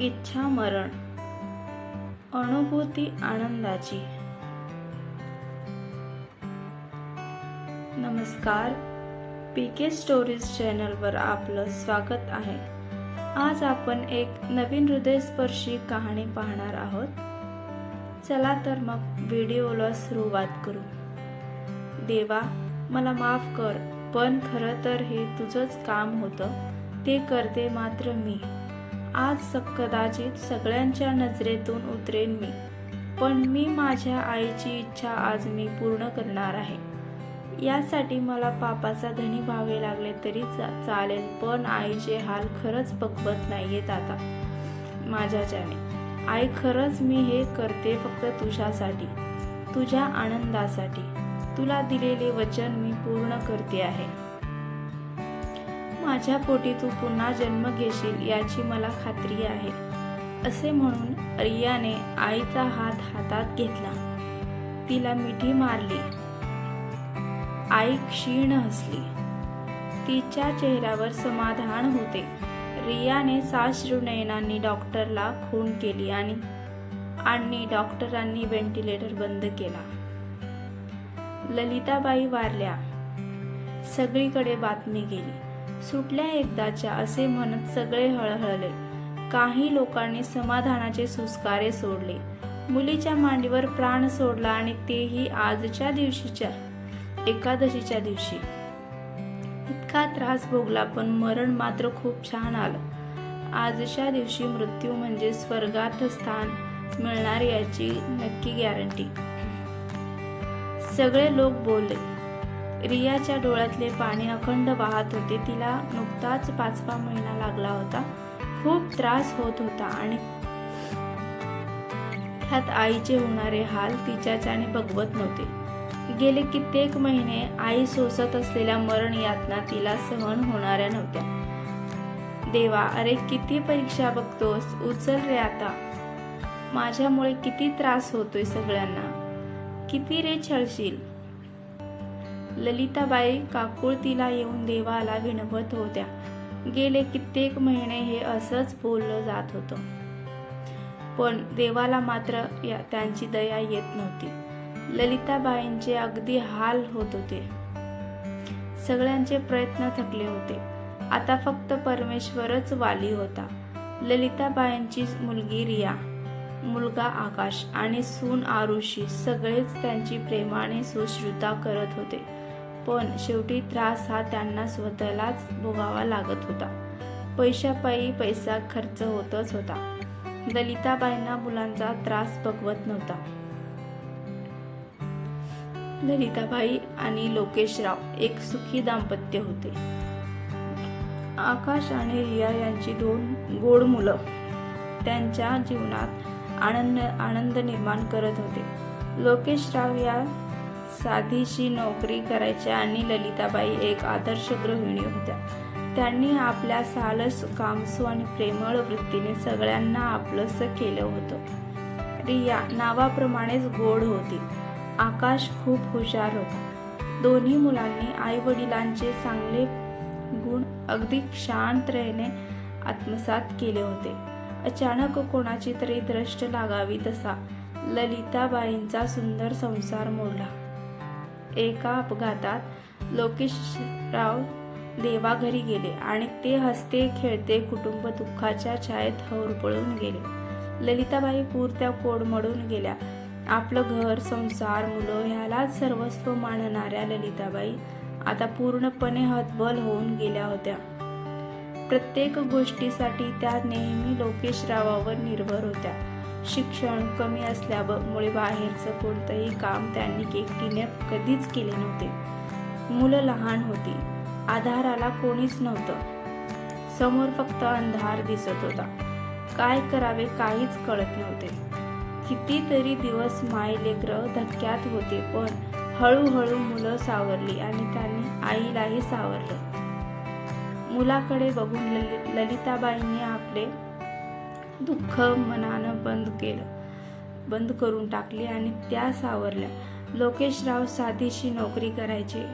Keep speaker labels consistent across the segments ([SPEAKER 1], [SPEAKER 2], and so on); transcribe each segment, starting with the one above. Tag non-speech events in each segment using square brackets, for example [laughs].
[SPEAKER 1] इच्छा मरण अनुभूती आनंदाची. नमस्कार पी के स्टोरीज चॅनलवर आपलं स्वागत आहे. आज आपण एक नवीन हृदयस्पर्शी कहाणी पाहणार आहोत. चला तर मग व्हिडिओला सुरुवात करू. देवा मला माफ कर पण खरं तर हे तुझंच काम होतं. ते करते मात्र मी. आज कदाचित सगळ्यांच्या नजरेतून उतरेन मी. पण मी माझ्या आईची इच्छा आज मी पूर्ण करणार आहे. यासाठी मला पापाचा धनी व्हावे लागले तरी चा- चालेल पण आईचे हाल खरंच बघवत नाहीयेत आता. माझ्याच्याने आई खरंच मी हे करते फक्त तुझ्यासाठी तुझ्या आनंदासाठी. तुला दिलेले वचन मी पूर्ण करते आहे. माझ्या पोटी तू पुन्हा जन्म घेशील याची मला खात्री आहे. असे म्हणून रियाने आईचा हात हातात घेतला. तिला मिठी मारली. आई क्षीण हसली. तिच्या चेहऱ्यावर समाधान होते. रियाने साश्रुनयनांनी डॉक्टरला खून केली आणि आणि डॉक्टरांनी व्हेंटिलेटर बंद केला. ललिताबाई वारल्या. सगळीकडे बातमी गेली. सुटल्या एकदाच्या असे म्हणत सगळे हळहळले. काही लोकांनी समाधानाचे सुस्कारे सोडले. मुलीच्या मांडीवर प्राण सोडला आणि तेही आजच्या दिवशीच्या एकादशीच्या दिवशी. इतका त्रास भोगला पण मरण मात्र खूप छान आलं. आजच्या दिवशी मृत्यू म्हणजे स्वर्गात स्थान मिळणार याची नक्की गॅरंटी सगळे लोक बोलले रियाच्या डोळ्यातले पाणी अखंड वाहत होते. तिला नुकताच पाचवा महिना लागला होता. खूप त्रास होत होता आणि त्यात आईचे होणारे हाल तिच्याच्याने बघवत नव्हते. गेले कित्येक महिने आई सोसत असलेल्या मरण यातना तिला सहन होणाऱ्या नव्हत्या. देवा अरे किती परीक्षा बघतोस? उचल रे आता. माझ्यामुळे किती त्रास होतोय सगळ्यांना. किती रे छळशील? ललिताबाई काकुळतीला येऊन देवाला विनवत होत्या. गेले कित्येक महिने हे असंच बोललं जात होतं. पण देवाला मात्र या त्यांची दया येत नव्हती. ललिताबाईंचे अगदी हाल होत होते. सगळ्यांचे प्रयत्न थकले होते. आता फक्त परमेश्वरच वाली होता. ललिताबाईंची मुलगी रिया मुलगा आकाश आणि सून आरुषी सगळेच त्यांची प्रेमाने सुश्रुता करत होते. पण शेवटी त्रास हा त्यांना स्वतःलाच भोगावा लागत होता. पैशापायी पैसा खर्च होतच होता. ललिताबाईंना मुलांचा त्रास बघवत नव्हता. ललिताबाई आणि लोकेशराव एक सुखी दाम्पत्य होते. आकाश आणि रिया यांची दोन गोड मुलं त्यांच्या जीवनात आनंद आनंद निर्माण करत होते. लोकेशराव या साधीशी नोकरी करायच्या आणि ललिताबाई एक आदर्श गृहिणी होत्या. त्यांनी आपल्या सालस कामसू आणि प्रेमळ वृत्तीने सगळ्यांना आपलंसं केलं होतं. रिया नावाप्रमाणेच गोड होती. आकाश खूप हुशार होता. दोन्ही मुलांनी आई वडिलांचे चांगले गुण अगदी शांततेने आत्मसात केले होते. अचानक कोणाची तरी दृष्ट लागावी तसा ललिताबाईंचा सुंदर संसार मोडला. एका अपघातात लोकेशराव देवाघरी गेले आणि ते हसते खेळते कुटुंब दुःखाच्या छायेत हौरपळून गेले. ललिताबाई पुरत्या कोडमडून गेल्या. आपलं घर संसार मुलं ह्यालाच सर्वस्व मानणाऱ्या ललिताबाई आता पूर्णपणे हतबल होऊन गेल्या होत्या. प्रत्येक गोष्टीसाठी त्या नेहमी लोकेशरावावर निर्भर होत्या. शिक्षण कमी असल्यामुळे बाहेरचं कोणतंही काम त्यांनी एकटीने कधीच केले नव्हते. मुलं लहान होती. आधाराला कोणीच नव्हतं. समोर फक्त अंधार दिसत होता. काय करावे काहीच कळत नव्हते. कितीतरी दिवस माय लेकरं धक्क्यात होते पण हळूहळू मुलं सावरली आणि त्यांनी आईलाही सावरलं. मुलाकडे बघून ललि ललिताबाईंनी आपले दुःख मनानं बंद केलं. बंद करून टाकले आणि त्या सावरल्या. लोकेशराव साधीशी नोकरी करायचे.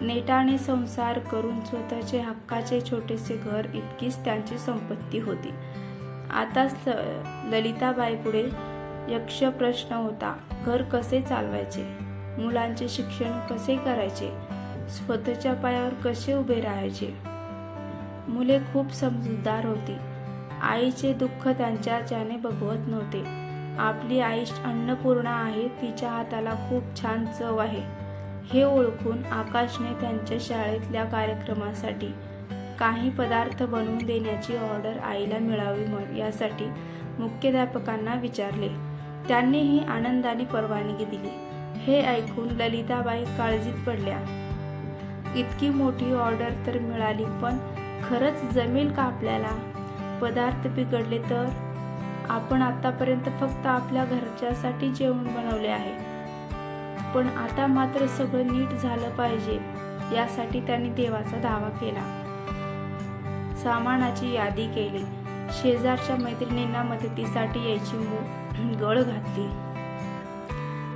[SPEAKER 1] नेटाने संसार करून स्वतःचे हक्काचे छोटेसे घर इतकीच त्यांची संपत्ती होती. आता ललिताबाई पुढे यक्ष प्रश्न होता घर कसे चालवायचे? मुलांचे शिक्षण कसे करायचे? स्वतःच्या पायावर कसे उभे राहायचे? मुले खूप समजूतदार होती. आईचे दुःख त्यांच्याच्याने बघवत नव्हते. आपली आई अन्नपूर्णा आहे तिच्या हाताला खूप छान चव आहे. हे ओळखून आकाशने त्यांच्या शाळेतल्या कार्यक्रमासाठी काही पदार्थ बनवून देण्याची ऑर्डर आईला मिळावी म्हण यासाठी मुख्याध्यापकांना विचारले. त्यांनीही आनंदाने परवानगी दिली. हे ऐकून ललिताबाई काळजीत पडल्या. इतकी मोठी ऑर्डर तर मिळाली पण खरंच जमेल का आपल्याला? पदार्थ बिघडले तर? आपण आतापर्यंत फक्त आपल्या घरच्यासाठी जेवण बनवले आहे. पण आता मात्र सगळं नीट झालं पाहिजे यासाठी त्यांनी देवाचा दावा केला. सामानाची यादी केली. शेजारच्या मैत्रिणींना मदतीसाठी यायची गळ घातली.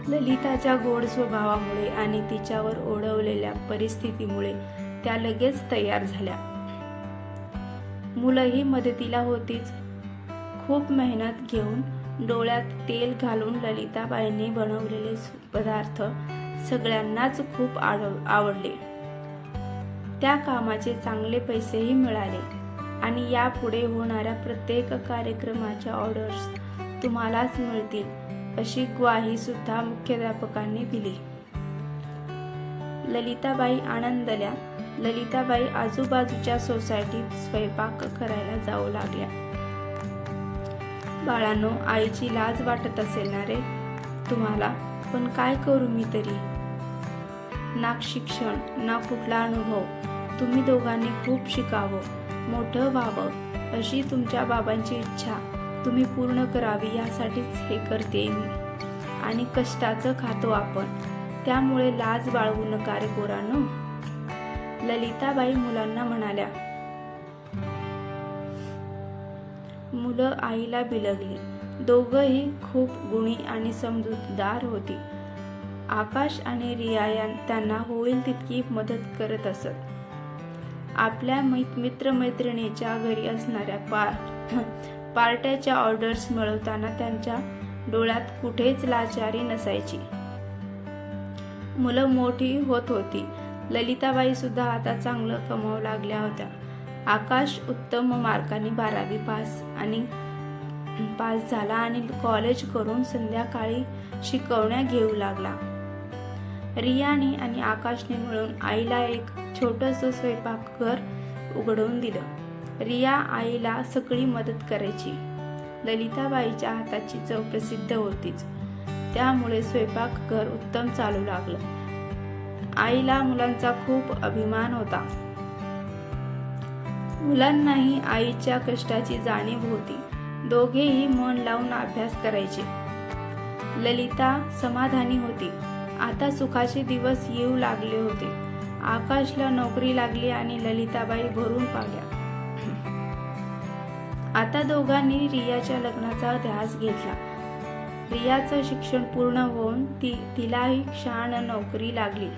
[SPEAKER 1] ललिताच्या गोड स्वभावामुळे आणि तिच्यावर ओढवलेल्या परिस्थितीमुळे त्या लगेच तयार झाल्या. मुलंही मदतीला होतीच. खूप मेहनत घेऊन डोळ्यात तेल घालून ललिताबाईंनी बनवलेले पदार्थ सगळ्यांनाच खूप आड- आवडले. त्या कामाचे चांगले पैसेही मिळाले आणि यापुढे होणाऱ्या प्रत्येक कार्यक्रमाच्या ऑर्डर्स तुम्हालाच मिळतील अशी ग्वाही सुद्धा मुख्याध्यापकांनी दिली. ललिताबाई आनंदल्या ललिताबाई आजूबाजूच्या सोसायटीत स्वयंपाक करायला जाऊ लागल्या. बाळांनो आईची लाज वाटत असेल ना रे? तुम्हाला? पण काय करू मी तरी? ना शिक्षण ना कुठला अनुभव. तुम्ही दोघांनी खूप शिकावं मोठं व्हावं अशी तुमच्या बाबांची इच्छा. तुम्ही पूर्ण करावी यासाठीच हे करते मी. आणि कष्टाचं खातो आपण. त्यामुळे लाज बाळगू नका रे पोरांनो. ललिताबाई मुलांना म्हणाल्या मुलं आईला बिलगली. दोघंही खूप गुणी आणि समजूतदार होती. आकाश आणि रिया त्यांना होईल तितकी मदत करत असत. आपल्या मित्र मित्रमैत्रिणीच्या घरी असणाऱ्या पार [laughs] पार्ट्याच्या ऑर्डर्स मिळवताना त्यांच्या डोळ्यात कुठेच लाचारी नसायची. मुलं मोठी होत होती. ललिताबाई सुद्धा आता चांगलं कमावू लागल्या होत्या. आकाश उत्तम मार्कांनी बारावी पास आणि पास झाला आणि कॉलेज करून संध्याकाळी शिकवण्या घेऊ लागला. रियाने आणि आकाशने मिळून आईला एक छोटंसं स्वयंपाकघर उघडवून दिलं. रिया आईला सगळी मदत करायची. ललिताबाईच्या हाताची चव प्रसिद्ध होतीच. त्यामुळे स्वयंपाकघर उत्तम चालू लागलं. आईला मुलांचा खूप अभिमान होता. मुलांनाही आईच्या कष्टाची जाणीव होती. दोघेही मन लावून अभ्यास करायचे. ललिता समाधानी होती. आता सुखाचे दिवस येऊ लागले होते. आकाशला नोकरी लागली आणि ललिताबाई भरून पावल्या आता दोघांनी रियाच्या लग्नाचा ध्यास घेतला. रियाचं शिक्षण पूर्ण होऊन ती तिलाही छान नोकरी लागली.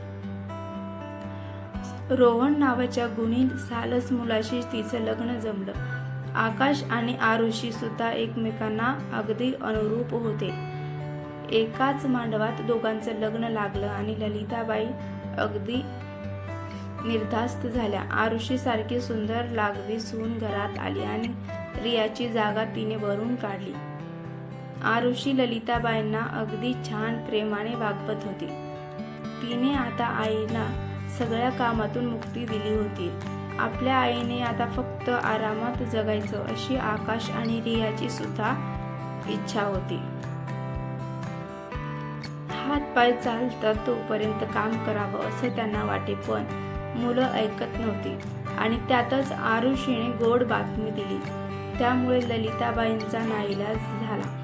[SPEAKER 1] रोहन नावाच्या गुणी सालस मुलाशी तिचं लग्न जमलं. आकाश आणि आरुषी सुद्धा एकमेकांना अगदी अनुरूप होते. एकाच मांडवात दोघांचं लग्न लागलं आणि ललिताबाई अगदी निर्धास्त झाल्या. आरुषी सारखी सुंदर लागवी सून घरात आली आणि रियाची जागा तिने भरून काढली. आरुषी ललिताबाईंना अगदी छान प्रेमाने वागवत होती. तिने आता आईला सगळ्या कामातून मुक्ती दिली होती. आपल्या आईने आता फक्त आरामात जगायचं अशी आकाश आणि रियाची सुद्धा इच्छा होती. हात पाय चालतात तोपर्यंत काम करावं असं त्यांना वाटे पण मुलं ऐकत नव्हती आणि त्यातच आरुषीने गोड बातमी दिली. त्यामुळे ललिताबाईंचा नाईलाज झाला.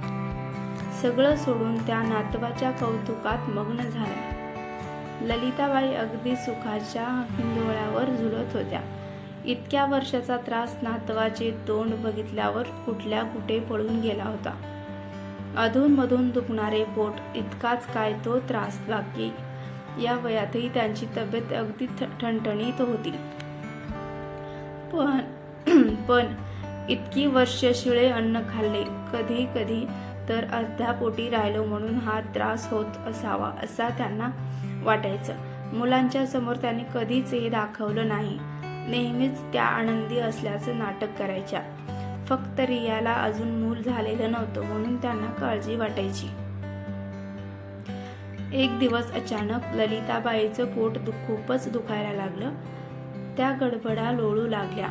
[SPEAKER 1] सगळं सोडून त्या नातवाच्या कौतुकात मग्न झाल्या. ललिताबाई अगदी सुखाच्या हिंदोळ्यावर झुलत होत्या. इतक्या वर्षाचा त्रास नातवाचे तोंड बघितल्यावर कुठल्या कुठे पळून गेला होता. अधूनमधून दुखणारे पोट इतकाच काय तो त्रास बाकी. या वयातही त्यांची तब्येत अगदी ठ- ठणठणीत होती. पण पण इतकी वर्ष शिळे अन्न खाल्ले. कधी कधी तर अर्ध्या पोटी राहिलो म्हणून हा त्रास होत असावा असा त्यांना वाटायचं. मुलांच्या समोर त्यांनी कधीच हे दाखवलं नाही. नेहमीच त्या आनंदी असल्याचं नाटक करायच्या. फक्त रियाला अजून मूल झालेलं नव्हतं म्हणून त्यांना काळजी वाटायची. एक दिवस अचानक ललिताबाईचं पोट दु खूपच दुखायला लागलं. त्या गडबडा लोळू लागल्या.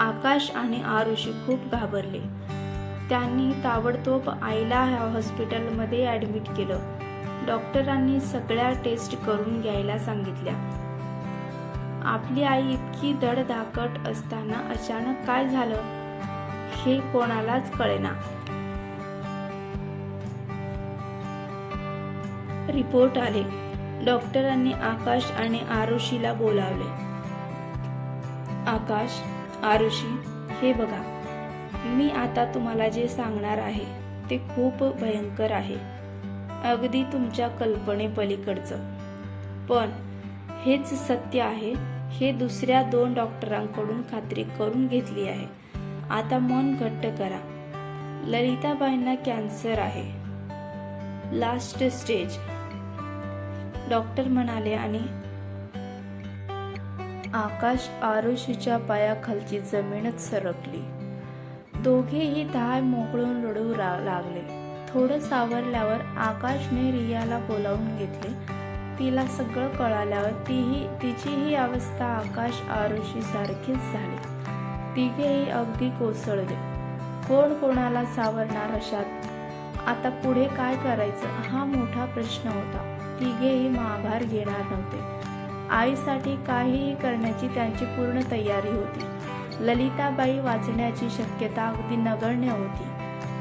[SPEAKER 1] आकाश आणि आरुषी खूप घाबरले. त्यांनी ताबडतोब आईला हॉस्पिटलमध्ये ॲडमिट केलं. डॉक्टरांनी सगळ्या टेस्ट करून घ्यायला सांगितल्या. आपली आई इतकी धडधाकट असताना अचानक काय झालं? हे कोणालाच कळेना. रिपोर्ट आले. डॉक्टरांनी आकाश आणि आरुषीला बोलावले. आकाश आरुषी हे बघा. मी आता तुम्हाला जे सांगणार आहे ते खूप भयंकर आहे. अगदी तुमच्या कल्पनेपलीकडचं. पण हेच सत्य आहे हे दुसऱ्या दोन डॉक्टरांकडून खात्री करून घेतली आहे. आता मन घट्ट करा. ललिताबाईंना कॅन्सर आहे. Last stage. डॉक्टर म्हणाले आणि आकाश आरुषीच्या पायाखालची जमीनच सरकली. दोघेही धाय मोकळून रडू रा- लागले. थोडं सावरल्यावर आकाशने रियाला बोलावून घेतले. तिला सगळं कळाल्यावर तीही तिचीही अवस्था आकाश आरुषी सारखीच झाली. तिघेही अगदी कोसळले. कोण कोणाला सावरणार अशात? आता पुढे काय करायचं? हा मोठा प्रश्न होता. तिघेही माघार घेणार नव्हते. आईसाठी काहीही करण्याची त्यांची पूर्ण तयारी होती. ललिताबाई वाचण्याची शक्यता अगदी नगण्य होती.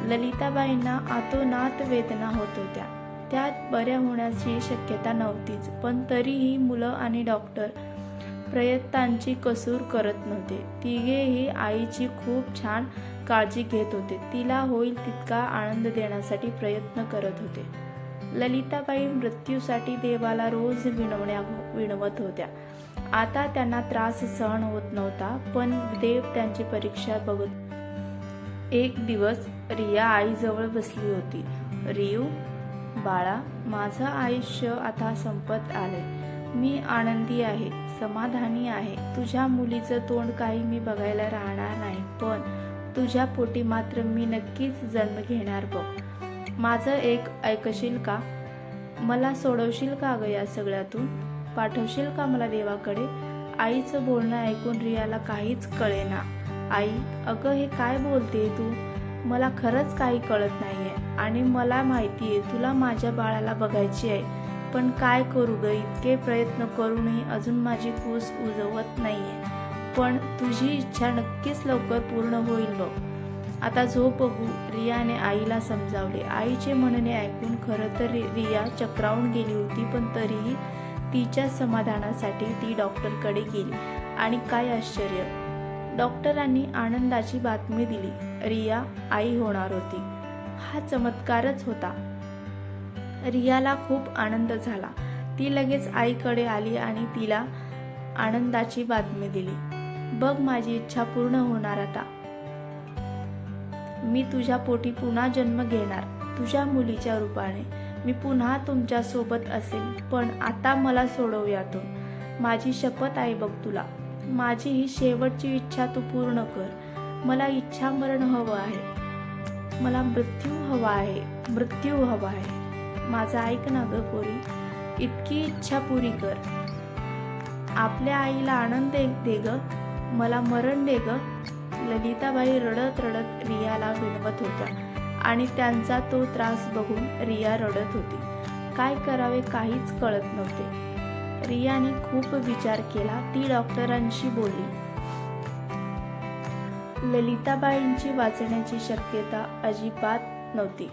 [SPEAKER 1] ललिताबाईंना आतोनात वेदना होत होत्या. त्यात बऱ्या होण्याची शक्यता नव्हतीच पण तरीही मुलं आणि डॉक्टर प्रयत्नांची कसूर करत नव्हते. तिघेही आईची खूप छान काळजी घेत होते. तिला होईल तितका आनंद देण्यासाठी प्रयत्न करत होते. ललिताबाई मृत्यूसाठी देवाला रोज विनवण्या विणवत होत्या. आता त्यांना त्रास सहन होत नव्हता पण देव त्यांची परीक्षा बघत एक दिवस रिया आईजवळ बसली होती. रियू बाळा माझं आयुष्य आता संपत आले मी आनंदी आहे समाधानी आहे. तुझ्या मुलीचं तोंड काही मी बघायला राहणार नाही पण तुझ्या पोटी मात्र मी नक्कीच जन्म घेणार बघ. माझं एक ऐकशील का? मला सोडवशील का ग या सगळ्यातून? पाठवशील का मला देवाकडे? आईचं बोलणं ऐकून रियाला काहीच कळेना. आई अगं हे काय बोलते तू? मला खरंच काही कळत नाहीये आणि मला माहिती आहे तुला माझ्या बाळाला बघायची आहे. पण काय करू ग इतके प्रयत्न करूनही अजून माझी कूस उजवत नाहीये. पण तुझी इच्छा नक्कीच लवकर पूर्ण होईल बघ. आता झोप बघू रियाने आईला समजावले. आईचे म्हणणे ऐकून खरं तर रिया चक्रावून गेली होती पण तरीही तिच्या समाधानासाठी ती डॉक्टरकडे गेली. आणि काय आश्चर्य डॉक्टरांनी आनंदाची बातमी दिली रिया आई होणार होती. हा चमत्कारच होता. रियाला खूप आनंद झाला. ती लगेच आईकडे आली आणि तिला आनंदाची बातमी दिली. बघ माझी इच्छा पूर्ण होणार आता. मी तुझ्या पोटी पुन्हा जन्म घेणार तुझ्या मुलीच्या रूपाने. मी पुन्हा तुमच्यासोबत असेन. असेल पण आता मला सोडव यातून माझी शपथ आहे बघ तुला. माझी ही शेवटची इच्छा तू पूर्ण कर. मला इच्छा मरण हवं आहे. मला मृत्यू हवा आहे. मृत्यू हवा आहे. माझं ऐक ना ग पोरी. इतकी इच्छा पुरी कर. आपल्या आईला आनंद दे ग. मला मरण दे ग. ललिताबाई रडत रडत रियाला विनवत होत्या. आणि त्यांचा तो त्रास बघून रिया रडत होती. काय करावे काहीच कळत नव्हते. रियाने खूप विचार केला. ती डॉक्टरांशी बोलली. ललिताबाईंची वाचण्याची शक्यता अजिबात नव्हती.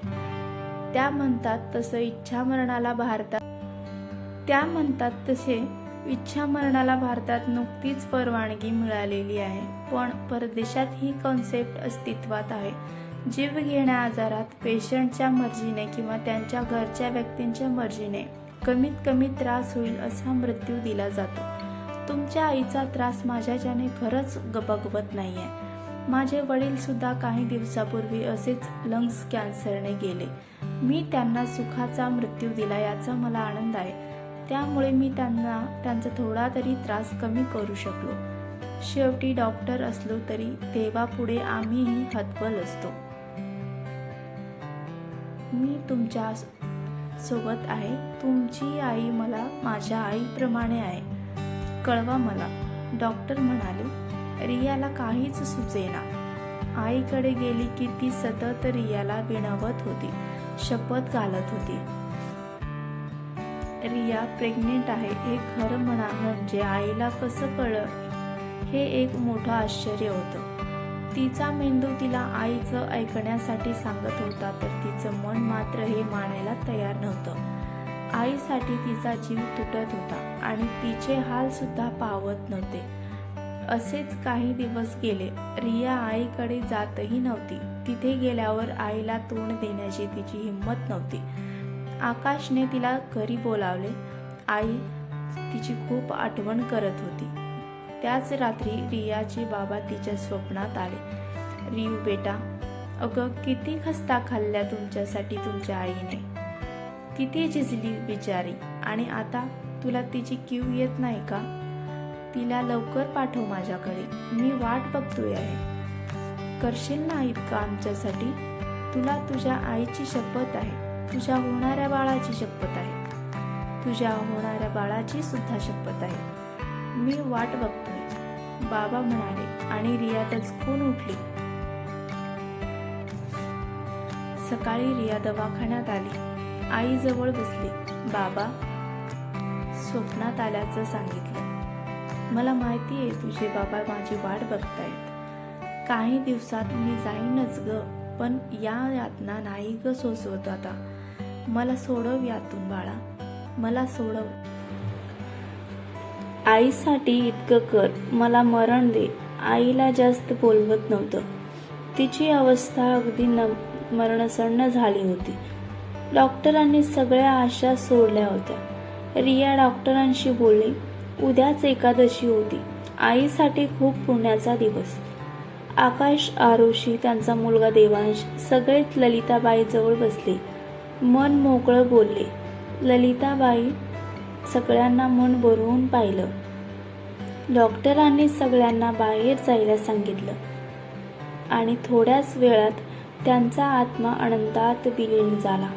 [SPEAKER 1] त्या म्हणतात तसं इच्छा मरणाला भारतात त्या म्हणतात तसे इच्छा मरणाला भारतात नुकतीच परवानगी मिळालेली आहे. पण परदेशात ही कॉन्सेप्ट अस्तित्वात आहे. जीव घेण्या आजारात पेशंटच्या मर्जीने किंवा त्यांच्या घरच्या व्यक्तींच्या मर्जीने कमीत कमी त्रास होईल असा मृत्यू दिला जातो. तुमच्या आईचा त्रास माझ्याच्याने खरंच ग- नाही आहे माझे वडील सुद्धा काही दिवसापूर्वी असेच लंग्स कॅन्सरने गेले. मी त्यांना सुखाचा मृत्यू दिला याचा मला आनंद आहे. त्यामुळे मी त्यांना त्यांचा थोडा तरी त्रास कमी करू शकलो. शेवटी डॉक्टर असलो तरी देवापुढे आम्हीही हतबल असतो. मी तुमच्यासोबत आहे. तुमची आई मला माझ्या आईप्रमाणे आहे. कळवा मला. डॉक्टर म्हणाले रियाला काहीच सुचेना. आईकडे गेली की ती सतत रियाला विणवत होती. शपथ घालत होती. रिया प्रेग्नेंट आहे. हे खरं म्हणा म्हणजे आईला कसं कळलं? हे एक मोठं आश्चर्य होतं. तिचा मेंदू तिला आईचं ऐकण्यासाठी सांगत होता तर तिचं मन मात्र हे मानायला तयार नव्हतं. आईसाठी तिचा जीव तुटत होता आणि तिचे हाल सुद्धा पावत नव्हते. असेच काही दिवस गेले. रिया आईकडे जातही नव्हती. तिथे गेल्यावर आईला तोंड देण्याची तिची हिंमत नव्हती. आकाशने तिला घरी बोलावले. आई तिची खूप आठवण करत होती. त्याच रात्री रियाचे बाबा तिच्या स्वप्नात आले. रियू बेटा अगं किती खस्ता खाल्ल्या तुमच्यासाठी तुमच्या आईने. किती झिजली बिचारी. आणि आता तुला तिची क्यू येत नाही का? तिला लवकर पाठव माझ्याकडे. मी वाट बघतोय आहे. करशील ना इतकं आमच्यासाठी? तुला तुझ्या आईची शपथ आहे. तुझ्या होणाऱ्या बाळाची शपथ आहे. तुझ्या होणाऱ्या बाळाची सुद्धा शपथ आहे. मी वाट बघतो बाबा म्हणाले आणि रिया दचकून उठली? सकाळी रिया दवाखान्यात आली. आई जवळ बसली. बाबा स्वप्नात आल्याचं सांगितलं. मला माहिती आहे तुझे बाबा माझी वाट बघतायत. काही दिवसात मी जाईनच ग पण या यातना नाही ग सोसवत आता. मला सोडव यातून बाळा. मला सोडव. आईसाठी इतकं कर मला मरण दे. आईला जास्त बोलवत नव्हतं. तिची अवस्था अगदी न मरणसन्न झाली होती. डॉक्टरांनी सगळ्या आशा सोडल्या होत्या. रिया डॉक्टरांशी बोलली उद्याच एकादशी होती. आईसाठी खूप पुण्याचा दिवस. आकाश आरोशी त्यांचा मुलगा देवांश सगळेच ललिताबाईजवळ बसले. मन मोकळं बोलले ललिताबाई सगळ्यांना मन भरवून पाहिलं. डॉक्टरांनी सगळ्यांना बाहेर जायला सांगितलं. आणि थोड्याच वेळात त्यांचा आत्मा अनंतात विलीन झाला.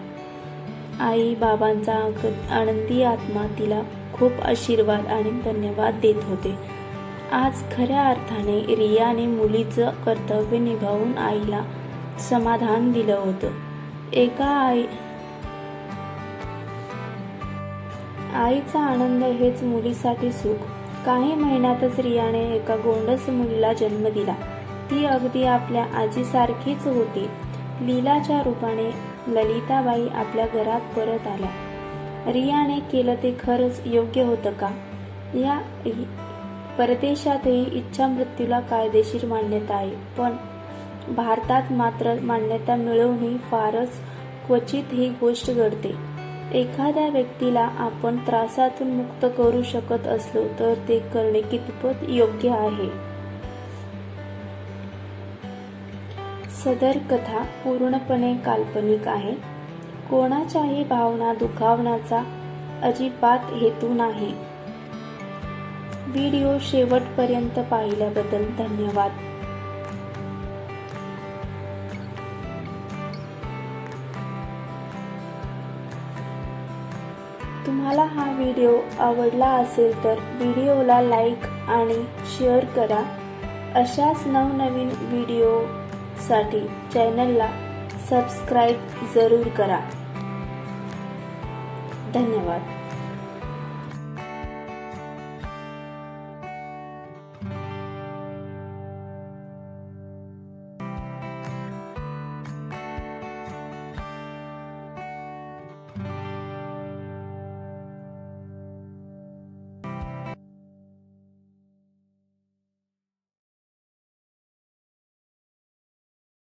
[SPEAKER 1] आई बाबांचा आग- आनंदी आत्मा तिला खूप आशीर्वाद आणि धन्यवाद देत होते. आज खऱ्या अर्थाने रियाने मुलीचं कर्तव्य निभावून आईला समाधान दिलं होतं. एका आई आईचा आनंद हेच मुलीसाठी सुख. काही महिन्यातच रियाने एका गोंडस मुलीला जन्म दिला. ती अगदी आपल्या आजीसारखीच होती. लीलाच्या रूपाने ललिताबाई आपल्या घरात परत आल्या. रियाने केलं ते खरंच योग्य होतं का? या परदेशातही इच्छा मृत्यूला कायदेशीर मान्यता आहे. पण भारतात मात्र मान्यता मिळवणे फारच क्वचित ही गोष्ट घडते. एखाद्या व्यक्तीला आपण त्रासातून मुक्त करू शकत असलो तर ते करणे कितपत योग्य आहे? सदर कथा पूर्णपणे काल्पनिक आहे. कोणाच्याही भावना दुखावण्याचा अजिबात हेतू नाही. व्हिडिओ शेवटपर्यंत पाहिल्याबद्दल धन्यवाद. तुम्हाला हा व्हिडिओ आवडला असेल तर व्हिडिओला लाईक आणि शेअर करा. अशाच नवनवीन व्हिडिओसाठी चॅनलला सबस्क्राईब जरूर करा. धन्यवाद.